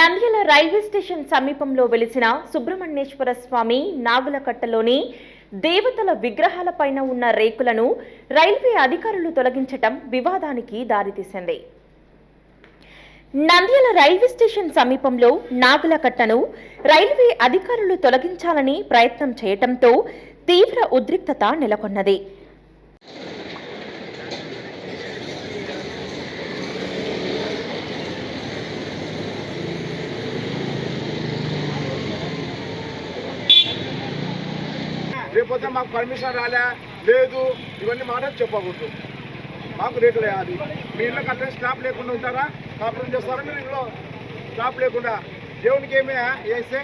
Nandyal railway station సమీపంలో వెలిసిన సుబ్రహ్మణ్యేశ్వర స్వామి నాగులకట్టలోని దేవతల విగ్రహాల పైన ఉన్న రేకులను రైల్వే అధికారులు తొలగించటం వివాదానికి దారితీసింది. నంద్యాల రైల్వే స్టేషన్ సమీపంలో నాగులకట్టను రైల్వే అధికారులు తొలగించాలని ప్రయత్నం చేయటంతో తీవ్ర ఉద్రిక్తత నెలకొన్నది. లేకపోతే మాకు పర్మిషన్ రాలే లేదు ఇవన్నీ మాటలు చెప్పకూడదు. మాకు రేట్లు వేయాలి మీ ఇళ్ళకి అట్లా స్టాప్ లేకుండా ఉంటారా? కాపురం చేస్తారా? మీరు ఇంట్లో స్టాప్ లేకుండా దేవునికి ఏమే వేస్తే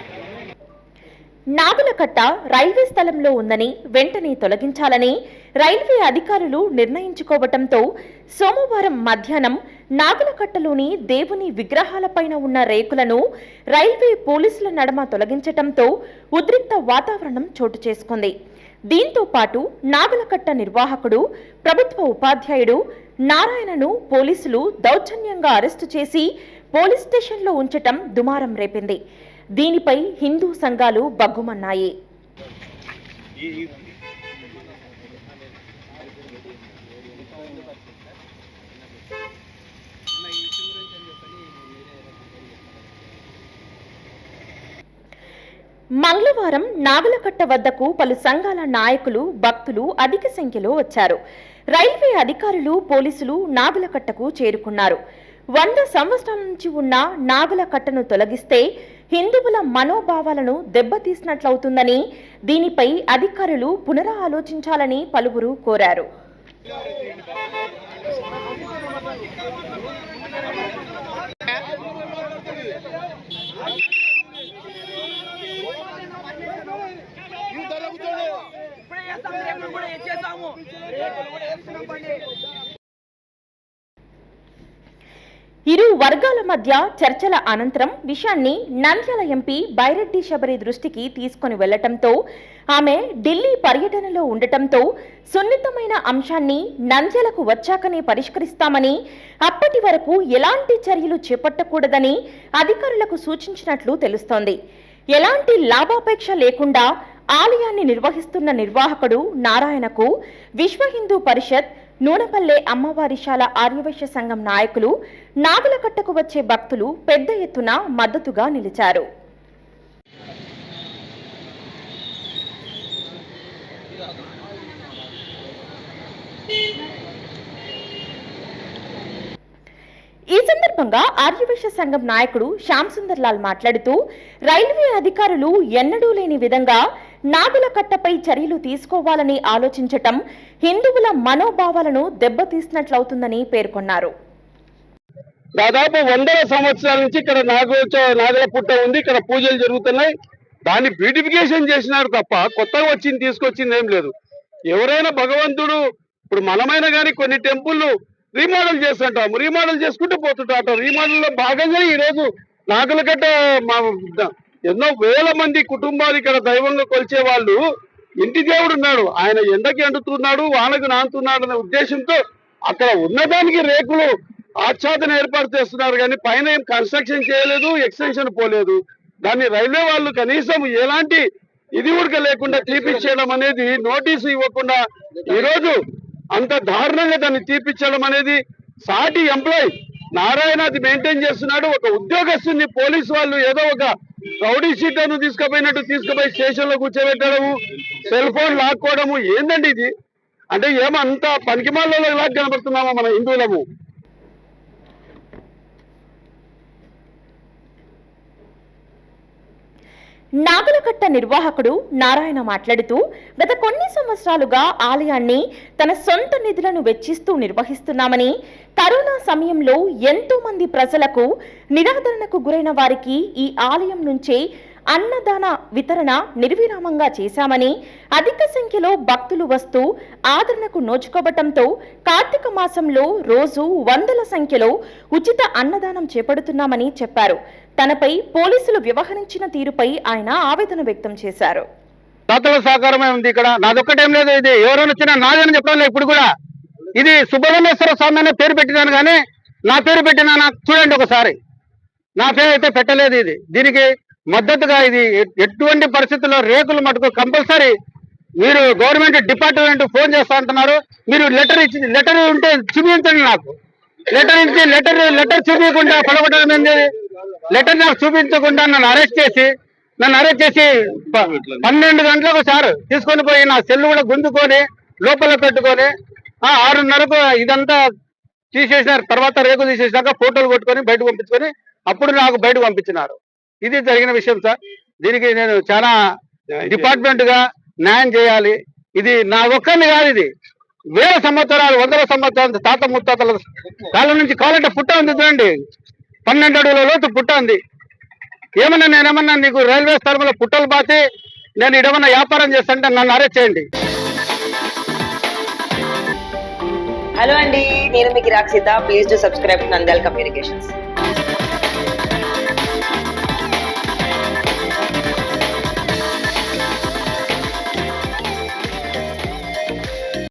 నాగులకట్ట రైల్వే స్థలంలో ఉందని వెంటనే తొలగించాలని రైల్వే అధికారులు నిర్ణయించుకోవటంతో సోమవారం మధ్యాహ్నం నాగులకట్టలోని దేవుని విగ్రహాలపైన ఉన్న రేకులను రైల్వే పోలీసుల నడమ తొలగించటంతో ఉద్రిక్త వాతావరణం చోటు చేసుకుంది. దీంతో పాటు నాగులకట్ట నిర్వాహకుడు ప్రభుత్వ ఉపాధ్యాయుడు నారాయణను పోలీసులు దౌర్జన్యంగా అరెస్టు చేసి పోలీస్ స్టేషన్లో ఉంచటం దుమారం రేపింది. దీనిపై హిందూ సంఘాలు బగ్గుమన్నాయి మంగళవారం నాగులకట్ట వద్దకు పలు సంఘాల నాయకులు భక్తులు అధిక సంఖ్యలో వచ్చారు. రైల్వే అధికారులు పోలీసులు నాగులకట్టకు చేరుకున్నారు. వంద సంవత్సరాల నుంచి ఉన్న నాగులకట్టను తొలగిస్తే హిందువుల మనోభావాలను దెబ్బతీసినట్లవుతుందని దీనిపై అధికారులు పునరాలోచించాలని పలువురు కోరారు ఇప్పుడే చేస్తాం రేపు కూడా చేస్తాము రేపులు కూడా వేస్తున్నాం బండి ఇరు వర్గాల మధ్య చర్చల అనంతరం విషయాన్ని నంద్యాల ఎంపీ బైరెడ్డి శబరి దృష్టికి తీసుకొని వెళ్ళటంతో ఆమె ఢిల్లీ పర్యటనలో ఉండటంతో సున్నితమైన అంశాన్ని నంద్యాలకు వచ్చాకనే పరిష్కరిస్తామని అప్పటి వరకు ఎలాంటి చర్యలు చేపట్టకూడదని అధికారులకు సూచించినట్లు తెలుస్తోంది. ఎలాంటి లాభాపేక్ష లేకుండా ఆలయాన్ని నిర్వహిస్తున్న నిర్వాహకుడు నారాయణకు విశ్వ హిందూ పరిషత్ నూనపల్లె అమ్మవారిశాల ఆర్యవైశ్య సంఘం నాయకులు నాగులకట్టకు వచ్చే భక్తులు పెద్ద ఎత్తున మద్దతుగా నిలిచారు. ఈ సందర్భంగా ఆర్యవైశ్య సంఘం నాయకుడు శ్యామ్ సుందర్ లాల్ మాట్లాడుతూ రైల్వే అధికారులు ఎన్నడూ లేని విధంగా నాగుల కట్టపై చర్యలు తీసుకోవాలని ఆలోచించటం హిందువుల మనోభావాలను దెబ్బతీసినట్లవుతుందని పేర్కొన్నారు. దాదాపు వందల సంవత్సరాల నుంచి ఇక్కడ నాగోచ నాగల పుట్ట ఉంది ఇక్కడ పూజలు జరుగుతున్నాయి. దాన్ని బ్యూటిఫికేషన్ చేసినారు తప్ప కొత్తగా వచ్చింది తీసుకొచ్చింది ఏం లేదు. ఎవరైనా భగవంతుడు ఇప్పుడు మనమైనా కానీ కొన్ని టెంపుల్లు రీమోడల్ చేస్తుంటాం. రీమోడల్ చేసుకుంటూ పోతుంటాం. రీమోడల్లో భాగంగా ఈ రోజు మా ఎన్నో వేల మంది కుటుంబాలు ఇక్కడ దైవంగా కొలిచే వాళ్ళు ఇంటి దేవుడు ఉన్నాడు. ఆయన ఎండకి ఎండుతున్నాడు వానకు నానుతున్నాడు అనే ఉద్దేశంతో అక్కడ ఉన్నదానికి రేకులు ఆచ్ఛాదన ఏర్పాటు చేస్తున్నారు. కానీ పైన ఏం కన్స్ట్రక్షన్ చేయలేదు ఎక్స్టెన్షన్ పోలేదు. దాన్ని రైల్వే వాళ్ళు కనీసం ఎలాంటి ఇది ఉడక లేకుండా తీపిచ్చేయడం అనేది నోటీసు ఇవ్వకుండా ఈరోజు అంత దారుణంగా దాన్ని తీపిచ్చడం అనేది సాటి ఎంప్లాయ్ నారాయణ అది మెయింటైన్ చేస్తున్నాడు. ఒక ఉద్యోగస్తుని పోలీసు వాళ్ళు ఏదో ఒక రౌడీ షీటర్ను తీసుకుపోయినట్టు తీసుకుపోయి స్టేషన్లో కూర్చోబెట్టడము? Cell phone లాక్కోవడము? ఏందండి ఇది? అంటే ఏమంతా పనికిమాలలో లాగా కనబడుతున్నామా మన హిందువులము? నాగలకట్ట నిర్వాహకుడు నారాయణ మాట్లాడుతూ గత కొన్ని సంవత్సరాలుగా ఆలయాన్ని తన సొంత నిధులను వెచ్చిస్తూ నిర్వహిస్తున్నామని కరోనా సమయంలో ఎంతో మంది ప్రజలకు నిరాదరణకు గురైన వారికి ఈ ఆలయం నుంచే అన్నదాన వితరణ నిర్విరామంగా చేశామని అధిక సంఖ్యలో భక్తులు వస్తూ ఆదరణకు నోచుకోవటంతో కార్తీక మాసంలో రోజు వందల సంఖ్యలో ఉచిత అన్నదానం చేపడుతున్నామని చెప్పారు. తనపై పోలీసులు వ్యవహరించిన తీరుపై ఆయన ఆవేదన వ్యక్తం చేశారు. దాతల సహకారమే ఉంది ఇక్కడ. నాదొక్కటేం లేదు ఇది ఎవరైనా వచ్చినా నాదని చెప్పడం లేదు ఇప్పుడు కూడా. ఇది సుబ్రహ్మణ్యేశ్వర స్వామి అనే పేరు పెట్టినాను కానీ నా పేరు పెట్టినా నాకు చూడండి ఒకసారి. నా పేరు అయితే పెట్టలేదు ఇది. దీనికి మద్దతుగా ఇది ఎటువంటి పరిస్థితుల్లో రేకులు మటుకు కంపల్సరీ మీరు గవర్నమెంట్ డిపార్ట్మెంట్ ఫోన్ చేస్తా అంటున్నారు. మీరు లెటర్ ఇచ్చి లెటర్ ఉంటే చూపించండి నాకు. లెటర్ ఇచ్చి లెటర్ లెటర్ చూపించకుండా పొడగొట్టడం ఏంది? లెటర్ నాకు చూపించకుండా నన్ను అరెస్ట్ చేసి నన్ను అరెస్ట్ చేసి పన్నెండు గంటలకు సార్ తీసుకొని పోయి నా సెల్ కూడా గుంజుకొని లోపల పెట్టుకొని ఆరున్నరకు ఇదంతా తీసేసినారు. తర్వాత రేకు తీసేసినాక ఫోటోలు కొట్టుకొని బయటకు పంపించుకొని అప్పుడు నాకు బయటకు పంపించినారు. ఇది జరిగిన విషయం సార్. దీనికి నేను చాలా డిపార్ట్మెంట్గా న్యాయం చేయాలి. ఇది నా ఒక్కరిని కాదు ఇది. వేల సంవత్సరాలు వందల సంవత్సరాలు తాత ముత్తాతల కాలం నుంచి కాలంటే పుట్ట ఉంది చూడండి. పన్నెండు అడుగుల లోతు పుట్ట ఉంది. ఏమన్నా నేనేమన్నా నీకు రైల్వే స్థలంలో పుట్టలు పాతి నేను ఇడమన్నా వ్యాపారం చేస్తాంటే నన్ను అరెస్ట్ చేయండి. హలో అండి నేను మీకు Rakshita please to subscribe Nandyal communications